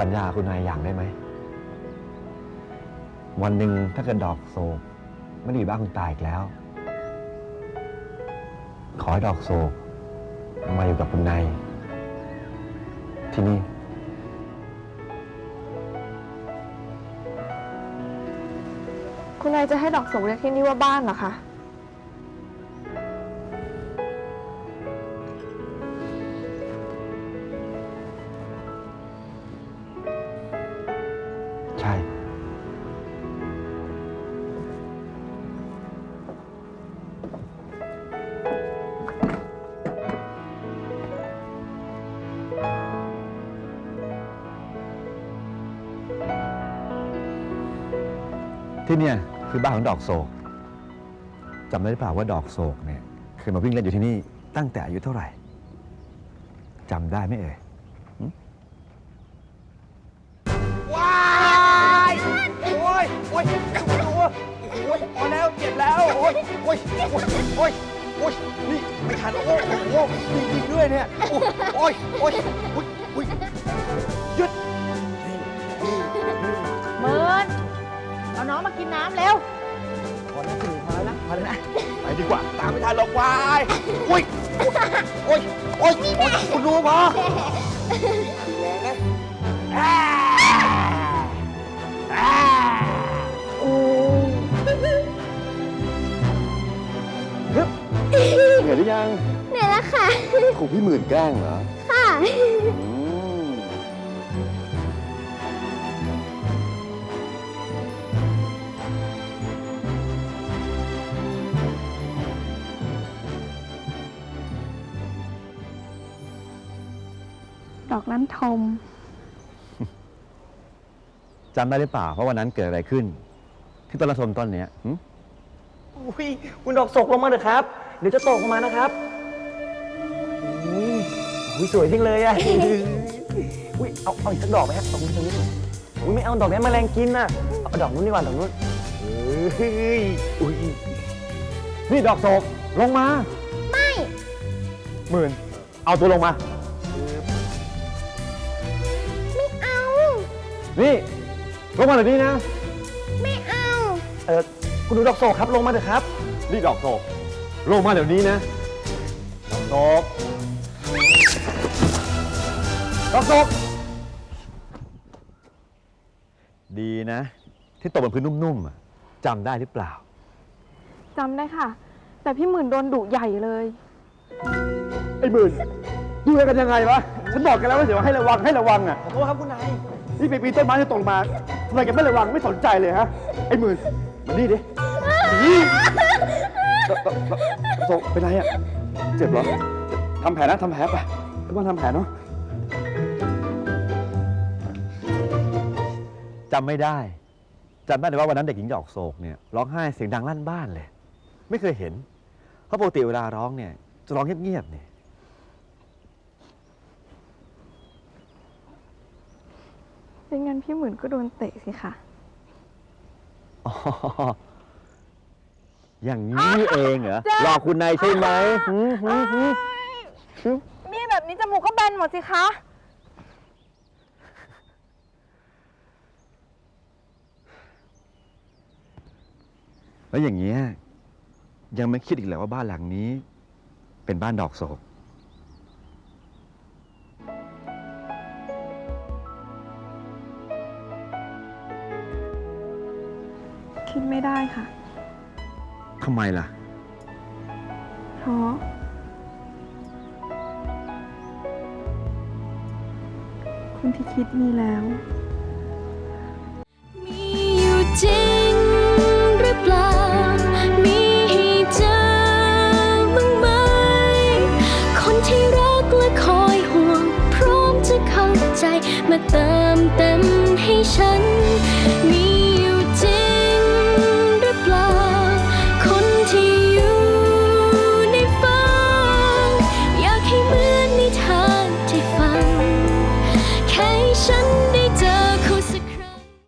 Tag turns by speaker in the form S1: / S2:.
S1: สัญญาคุณนายอย่างได้ไหม วันหนึ่งถ้าเกิดดอกโศกไม่ได้อยู่บ้านคุณตายอีกแล้ว ขอให้ดอกโศกมาอยู่กับคุณนายที่นี่
S2: คุณนายจะให้ดอกโศกเรียกที่นี่ว่าบ้านเหรอคะ
S1: ที่เนี่ยคือบ้านของดอกโศกจำได้หรือเปล่าว่าดอกโศกเนี่ยเคยมาวิ่งเล่นอยู่ที่นี่ตั้งแต่อายุเท่าไหร่จำได้ไหมเอ่ย
S3: ว้ายโอ้ยโอ้ยกลับมาดูโอ้ยพอแล้วเจ็บแล้วโอ้ยโอ้ยโอ้ยโอ้ยโอ้ยนี่ไม่ทันโอ้โหโอ้โหจริงๆด้วยเนี่ยโอ้ยโอ้ยโอ้ยโอ้ย
S4: เอาน้องมากินน้ำเร็ว
S3: พอแล้วถึงพอแล้วนะพอแล้วนะไปดีกว่า ตามไม่ทันหรอกวายโอ้ยโอ้ยโอ้ยโอ้ยคุณรู้พอแรงนะอ่าอ่า
S1: เหนื่อยหรือยัง
S5: เหนื่อยแล้วค่ะ
S1: ถูกพี่หมื่นแกล้งเหรอ
S5: ค่ะ
S2: ดอกนั้นทม
S1: จำได้หรือเปล่าว่าวันนั้นเกิดอะไรขึ้น ที่ต้นละทมต้นเนี้ยหึ
S3: อุ้ยคุณดอกศกลงมาเถอะครับ เดี๋ยวจะตกลงมานะครับอุ้ยอุ้ยสวยจริงเลยอะอุ้ยเอาเอาอีกสักดอกไหมฮะตรงนี้ตรงนี้อุ้ยไม่เอาดอกนี้แมลงกินน่ะเอาดอกนู้นดีกว่าดอกนู้นเฮ้ยอุ้ย
S1: นี่ดอกโศกลงมา
S5: ไม่
S1: หมื่นเอาตัวลงมา นี่ลงมาเดี๋ยวนี้นะ
S5: ไม่เอา
S3: เออคุณดูดอกโศกครับลงมาเถอะครับ
S1: นี่ดอกโศกลงมาเดี๋ยวนี้นะ ดอกโศกดอกโศกดีนะ ที่ตกบนพื้นนุ่มๆอะจำได้หรือเปล่า
S2: จำได้ค่ะ แต่พี่หมื่นโดนดุใหญ่เลย
S1: ไอ้หมื่นดูแลกันยังไงวะ ฉันบอกกันแล้วว่าเดี๋ยวให้ระวังให้ระวังอะ
S3: ขอโทษครับคุณนาย
S1: นี่ไปปีนต้นไม้จะตกลงมาทำไมแกไม่ระวังไม่สนใจเลยฮะ ไอ้หมื่นมานี่ดินี่โศกเป็นไรอะ เจ็บเหรอทำแผลนะทำแผลไปทุกคนทำแผลเนาะจำไม่ได้จำได้แต่ว่าวันนั้นเด็กหญิงดอกโศกเนี่ยร้องไห้เสียงดังลั่นบ้านเลย ไม่เคยเห็นเพราะปกติเวลาร้องเนี่ยจะร้องเงียบๆเนี่ย
S2: เป็นงั้นพี่หมื่นก็โดนเตะสิคะ
S1: อ๋อ อย่างนี้นี่เองเหรอหลอกคุณนายใช่ไหมหืมหืมหืมหืม
S2: มีแบบนี้จมูกก็แบนหมดสิคะ
S1: แล้วอย่างเงี้ยยังไม่คิดอีกเหรอว่าบ้านหลังนี้ เป็นบ้านดอกโศก
S2: คิดไม่ได้ค่ะ
S1: ทำไมล่ะ
S2: เพราะ คนที่คิดมีแล้ว
S5: มีอยู่จริงหรือเปล่า มีให้เจอบ้างไหม คนที่รักและคอยห่วง พร้อมจะเข้าใจมาเติมเต็มให้ฉัน